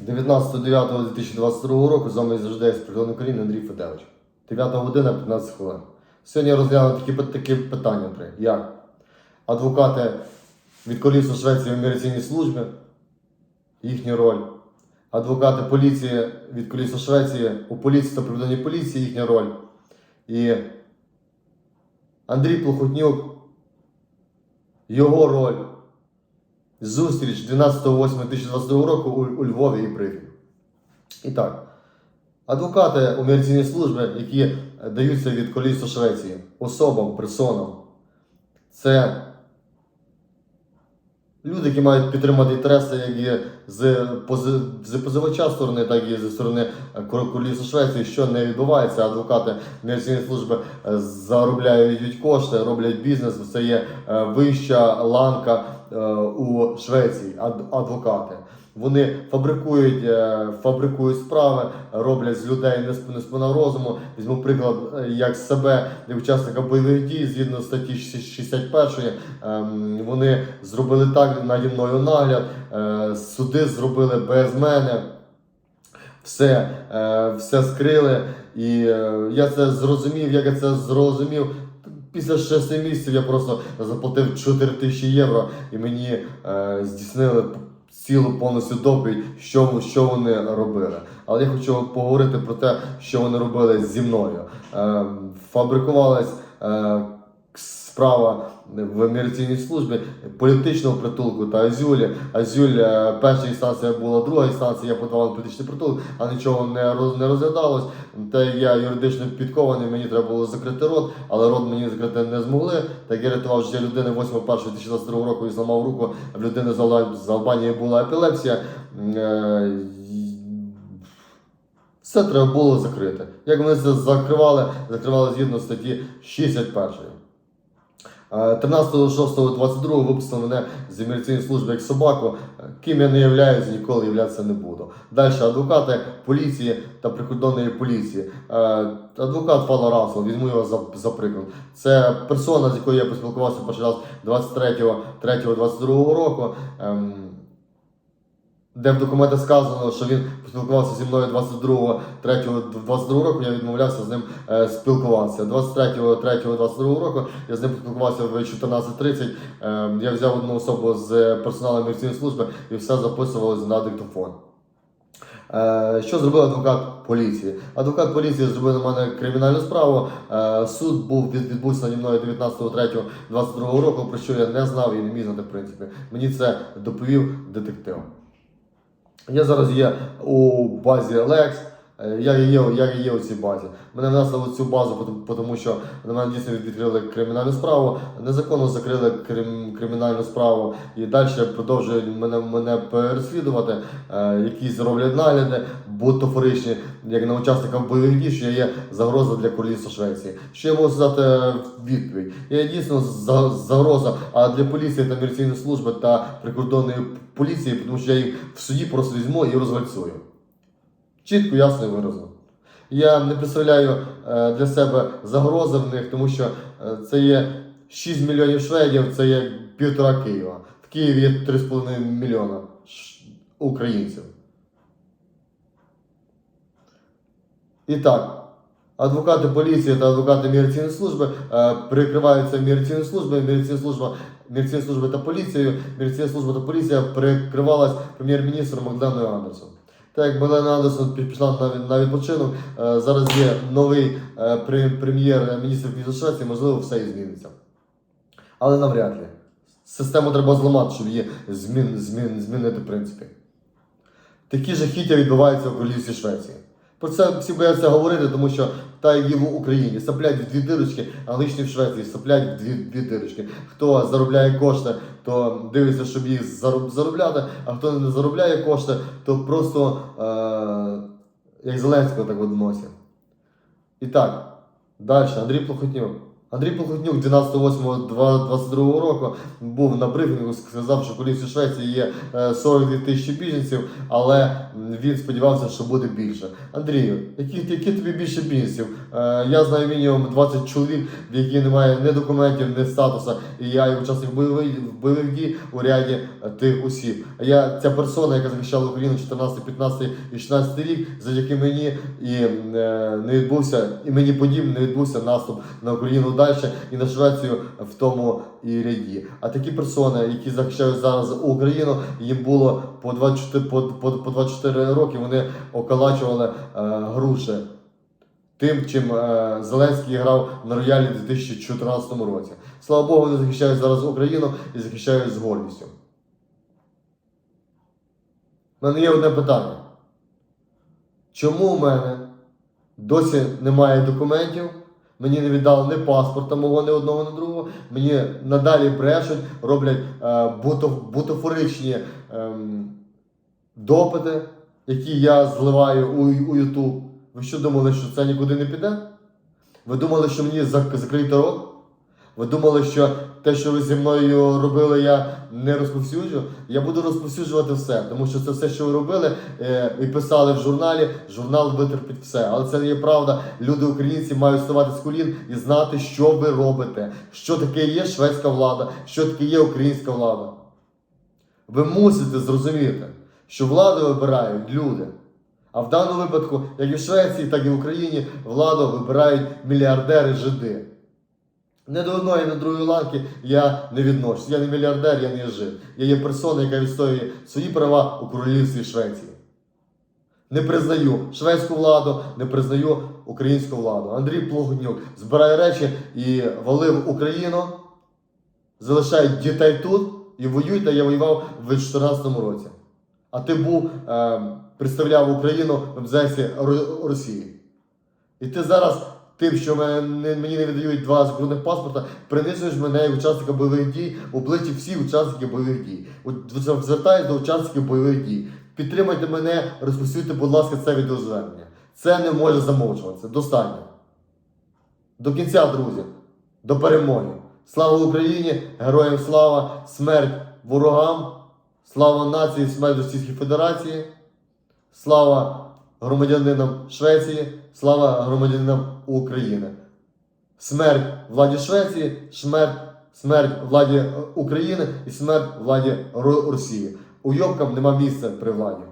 19.09.2022 року з вами завжди з прикордонної України Андрій Федевич. 9 година 15 хвилин. Сьогодні я розгляну такі, такі питання три. Як адвокати від колісу Швеції в міграційній службі, їхня роль. Адвокати поліції від колісу Швеції у поліції та прикордонній поліції їхня роль. І Андрій Плохотнюк, його роль. Зустріч 12.08.2022 року у, у Львові і брифінг. І так, адвокати у міграційній службі, які даються від колісу Швеції, особам, персонам, це люди, які мають підтримати інтереси як і з, пози, з позивача сторони, так і зі сторони е, колісу Швеції, що не відбувається. Адвокати міграційної служби е, заробляють кошти, роблять бізнес. Це є е, вища ланка у Швеції, адвокати. Вони фабрикують, е, фабрикують справи, роблять з людей несп- неспина розуму. Візьму приклад е, як себе, як учасника бойових дій, згідно статті 61, ем, вони зробили так наді мною нагляд, е, суди зробили без мене. Все, е, все скрили, і е, я це зрозумів. Як я це зрозумів, після 6 місяців я просто заплатив 4 тисячі євро, і мені е, здійснили цілу повністю доповідь, що, що вони робили. Але я хочу поговорити про те, що вони робили зі мною. Е, фабрикувалась е, справа в міграційній службі політичного притулку та Азюлі. Азюль, е, перша інстанція була, друга інстанція, я подавав політичний притулок, а нічого не, роз, не розглядалось. Та я юридично підкований, мені треба було закрити рот, але рот мені закрити не змогли. Так я рятував життя людини 8.1.2022 року і зламав руку. В людини з Алба- Албанії була епілепсія. Е, Все треба було закрити. Як вони це закривали, закривали згідно статті 61. Е, 13.06.22 випустили мене з імміграційної служби як собаку, е, ким я не являюся, ніколи являтися не буду. Далі адвокати поліції та прикордонної поліції. Е, Адвокат Фала Расел, візьму його за, за приклад. Це персона, з якою я поспілкувався перший раз 23.03.22 року. Ем, де в документах сказано, що він поспілкувався зі мною 22 3 22 року, я відмовлявся з ним е, спілкуватися. 23 3 22 року я з ним поспілкувався в 14.30. Е, я взяв одну особу з персоналу міграційної служби і все записувалося на диктофон. Е, Що зробив адвокат поліції? Адвокат поліції зробив на мене кримінальну справу. Е, Суд був від- відбувся наді мною 19.03.22 року, про що я не знав і не міг знати в принципі. Мені це доповів детектив. Я зараз є у базі Lex. Е, Я є, я у цій базі. Мене внесли у цю базу, тому що на мене дійсно відкрили кримінальну справу, незаконно закрили крим, кримінальну справу і далі продовжують мене, мене переслідувати. Е, якісь роблять нагляди бутафоричні, як на учасника бойових дій, що я є загроза для колісу Швеції. Що я можу сказати в відповідь? Я дійсно загроза, а для поліції та міліційної служби та прикордонної поліції, тому що я їх в суді просто візьму і розвальцую. Чітко, ясно і виразно. Я не представляю е, для себе загрози в них, тому що е, це є 6 мільйонів шведів, це є півтора Києва. В Києві є 3,5 мільйона українців. І так, адвокати поліції та адвокати міграційної служби е, прикриваються міграційною службою, міграційна служба, міграційна служба та поліцією, міграційна служба та поліція прикривалась прем'єр-міністром Макденою Андерсом. Так як Мелена Андерсон пі- пішла на, відпочинок, е, зараз є новий е, прем'єр-міністр Києва Швеції, можливо, все і зміниться. Але навряд ли. Систему треба зламати, щоб її змін, змін, змінити в принципі. Такі жахіття відбуваються в королівстві Швеції. Про це всі бояться говорити, тому що та і в Україні саплять в дві дирочки, а лишні в Швеції саплять в дві, дві дирочки. Хто заробляє кошти, то дивиться, щоб їх заробляти, а хто не заробляє кошти, то просто е- як Зеленського так от носить. І так, далі, Андрій Плохотнюк. Андрій Полходнюк 12.08.22 року був на брифінгу, сказав, що в Колісі Швеції є е, 42 тисячі біженців, але він сподівався, що буде більше. Андрію, які, які тобі більше біженців? Е, Я знаю мінімум 20 чоловік, в які немає ні документів, ні статусу, і я є учасник бойових, дій у ряді е, тих. А Я ця персона, яка захищала Україну 14, 15 і 16 рік, завдяки мені і е, не відбувся, і мені подібне не відбувся наступ на Україну далі і на Швецію в тому і ряді. А такі персони, які захищають зараз Україну, їм було по 24, по, по, по 24 роки, вони околачували е, груші. Тим, чим е, Зеленський грав на роялі у 2014 році. Слава Богу, вони захищають зараз Україну і захищають з гордістю. У мене є одне питання. Чому в мене досі немає документів? Мені не віддали ні паспорта мого, ні одного, ні другого. Мені надалі брешуть, роблять е, бутафоричні е, допити, які я зливаю у, у YouTube. Ви що думали, що це нікуди не піде? Ви думали, що мені закрити рот? Ви думали, що те, що ви зі мною робили, я не розповсюджу? Я буду розповсюджувати все, тому що це все, що ви робили е, і писали в журналі, журнал витерпить все. Але це не є правда. Люди українці мають вставати з колін і знати, що ви робите, що таке є шведська влада, що таке є українська влада. Ви мусите зрозуміти, що владу вибирають люди. А в даному випадку, як і в Швеції, так і в Україні, владу вибирають мільярдери жиди. Не до одної, не до другої ланки я не відношусь. Я не мільярдер, я не жид. Я є персона, яка відстоює свої права у королівстві Швеції. Не признаю шведську владу, не признаю українську владу. Андрій Плогнюк збирає речі і валив Україну, залишає дітей тут і воюйте, я воював в 2014 році. А ти був, е, представляв Україну в МЗС Росії. І ти зараз тим, що мені не видають два закордонних паспорта, принижуєш мене як учасника бойових дій в обличчі всіх учасників бойових дій. От Звертаюсь до учасників бойових дій. Підтримайте мене, розповсюдьте, будь ласка, це відеозвернення. Це не може замовчуватися. Достатньо. До кінця, друзі. До перемоги. Слава Україні! Героям слава! Смерть ворогам! Слава нації, смерть Російській Федерації! Слава громадянинам Швеції! Слава громадянинам України! Смерть владі Швеції, смерть, смерть владі е, України і смерть владі Росії. Уйобкам нема місця при владі.